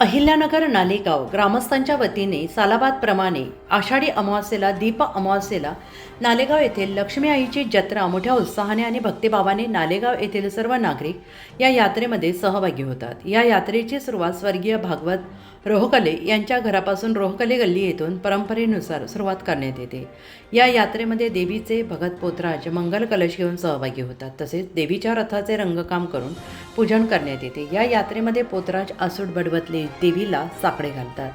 अहिल्यानगर नालेगाव ग्रामस्थांच्या वतीने सालाबादप्रमाणे आषाढी अमावास्येला दीप अमावास्येला नालेगाव येथील लक्ष्मी आईची जत्रा मोठ्या उत्साहाने आणि भक्तिभावाने नालेगाव येथील सर्व नागरिक या यात्रेमध्ये सहभागी होतात. या यात्रेची सुरुवात स्वर्गीय भागवत रोहकले यांच्या घरापासून रोहकले गल्ली येथून परंपरेनुसार सुरुवात करण्यात येते. या यात्रेमध्ये देवीचे भगत पोतराज मंगल कलश घेऊन सहभागी होतात. तसेच देवीच्या रथाचे रंगकाम करून पूजन करण्यात येते. या यात्रेमध्ये पोतराज आसूड बडवतले देवीला साकडे घालतात.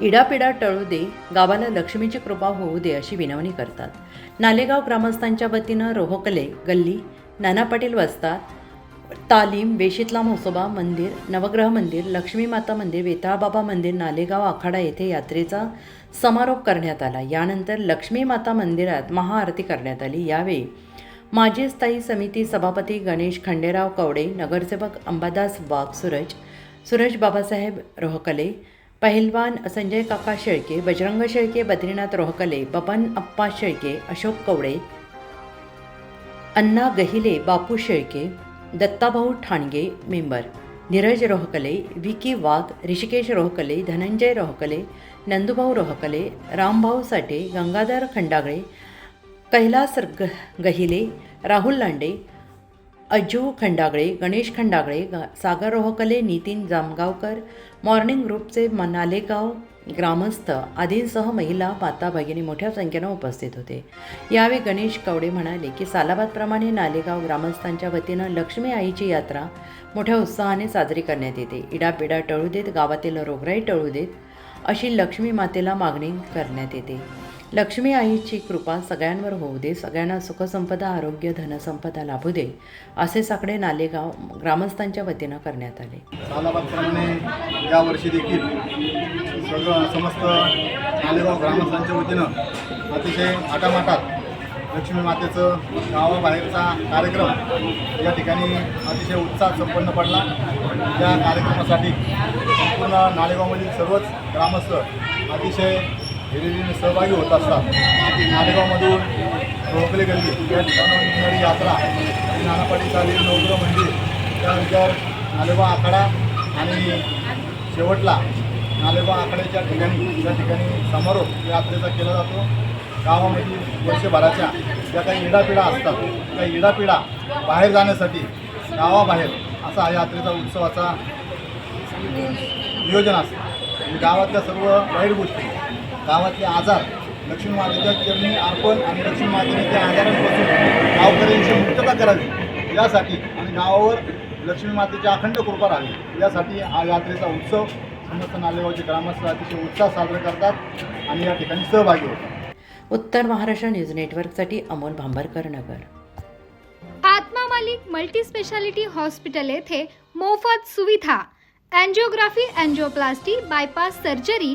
इडापिडा टळू दे गावाला लक्ष्मीची कृपा होऊ दे अशी विनवणी करतात. नालेगाव ग्रामस्थांच्या वतीनं रोहकले गल्ली नाना पाटील वस्ता तालीम वेशीतला म्हसोबा मंदिर नवग्रह मंदिर लक्ष्मी माता मंदिर वेताळबाबा मंदिर नालेगाव आखाडा येथे यात्रेचा समारोप करण्यात आला. यानंतर लक्ष्मी माता मंदिरात महाआरती करण्यात आली. यावेळी माजी स्थायी समिती सभापती गणेश खंडेराव कवडे नगरसेवक अंबादास वाघ सूरज सुरेश बाबासाहेब रोहकले पहिलवान संजय काका शेळके बजरंग शेळके बद्रीनाथ रोहकले बबन अप्पा शेळके अशोक कवडे अण्णा गहिले बापू शेळके दत्ताभाऊ ठाणगे मेंबर नीरज रोहकले विकी वाघ ऋषिकेश रोहकले धनंजय रोहकले नंदुभाऊ रोहकले रामभाऊ साठे गंगाधर खंडागळे कैलास ग गहिले राहुल लांडे अज्जू खंडागळे गणेश खंडागळे ग सागर रोहकले नितीन जामगावकर मॉर्निंग ग्रुपचे मनालेगाव नालेगाव ग्रामस्थ आदींसह महिला माता भगिनी मोठ्या संख्येनं उपस्थित होते. यावेळी गणेश कवडे म्हणाले की सालाबादप्रमाणे नालेगाव ग्रामस्थांच्या वतीनं लक्ष्मी आईची यात्रा मोठ्या उत्साहाने साजरी करण्यात येते. इडापिडा टळू देत गावातील रोगराई टळू देत अशी लक्ष्मी मातेला मागणी करण्यात येते. लक्ष्मी आईची कृपा सगळ्यांवर होऊ दे सगळ्यांना सुखसंपदा आरोग्य धनसंपदा लाभू दे असे साकडे नालेगाव ग्रामस्थांच्या वतीनं करण्यात आले. सालाबादप्रमाणे यावर्षी देखील सगळं समस्त नालेगाव ग्रामस्थांच्या वतीनं अतिशय आटामाटात लक्ष्मी मातेचं गावाबाहेरचा कार्यक्रम या ठिकाणी अतिशय उत्साह संपन्न पडला. या कार्यक्रमासाठी संपूर्ण नालेगावमधील सर्वच ग्रामस्थ अतिशय हिरिरीने सहभागी होत असतात नालेगावमधून रोखले गल्ली या ठिकाणून निघणारी यात्रा आणि नानापाटी तालीम नवग्रह मंदिर त्यानंतर नालेगाव आखाडा आणि शेवटला नालेगाव आखाड्याच्या ठिकाणी या ठिकाणी समारोप यात्रेचा केला जातो. गावामधील वर्षभराच्या ज्या काही इडापिडा असतात त्या इडापिडा बाहेर जाण्यासाठी गावाबाहेर असा हा यात्रेचा उत्सवाचा नियोजन असतं. म्हणजे गावातल्या सर्व वाईट गोष्टी गावातले आजार लक्ष्मी मातेच्या चरणी अर्पण आणि लक्ष्मी मातेने त्या आजारांपासून गावकऱ्यांची मुक्तता करावी. यासाठी आणि गावावर लक्ष्मी मातेची अखंड कृपा राहावी. यासाठी हा यात्रेचा उत्सव समस्त नालेगावचे ग्रामस्थ अतिशय उत्साह साजरा करतात आणि या ठिकाणी सहभागी होतात. उत्तर महाराष्ट्र न्यूज नेटवर्कसाठी Amol Bhambarkar Nagar. Atma Malik multi speciality hospital येथे मोफत सुविधा अँजिओग्राफी अँजिओप्लास्टी बायपास सर्जरी